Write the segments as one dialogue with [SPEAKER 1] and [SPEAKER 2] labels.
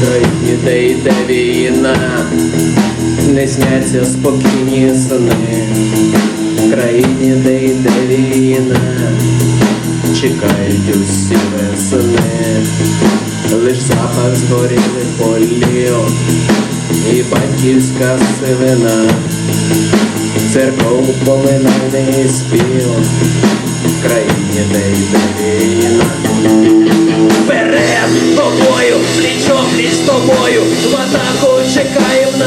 [SPEAKER 1] країні, де йде війна, не сняться спокійні сни, в країні, де йде війна, чекають усі весни, лиш запах згорілих полів і батьківська сивина, церков поминальний спів, в країні, де йде війна. Вперед! Тобою, пліч пліч з тобою, в атаку чекаємо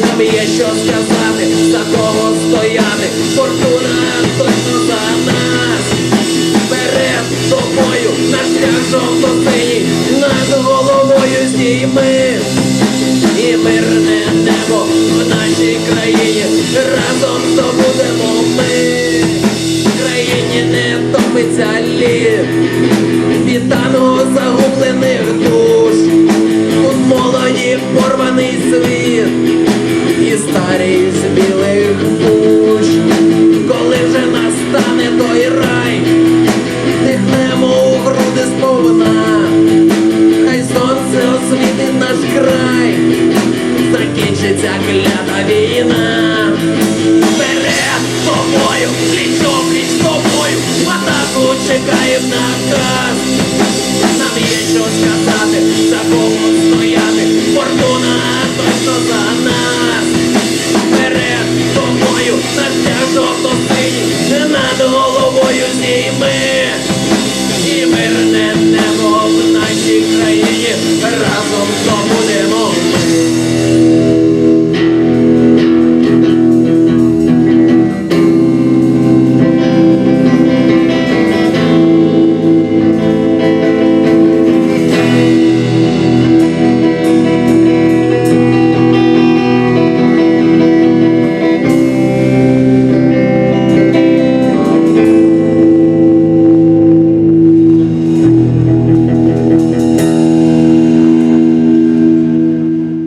[SPEAKER 1] Нам є що сказати, за кого стояти, фортуна точно за нас. Вперед тобою, наш шлях жовто-синій, над головою здійми. І мирне небо в нашій країні разом здобудемо ми. В країні не топиться лід від танго загублених і старий з білих пуш, коли вже настане той рай, дихнемо у груди сповна, хай сонце освітить наш край, закінчиться клята війна. Вперед з тобою, пліч пліч тобою, атаку чекаємо наказ. Нам є що сказати, за кого за нас Перед тобою настя жовто-синій над головою зніми. І мирне небо в нашій країні разом здобудемо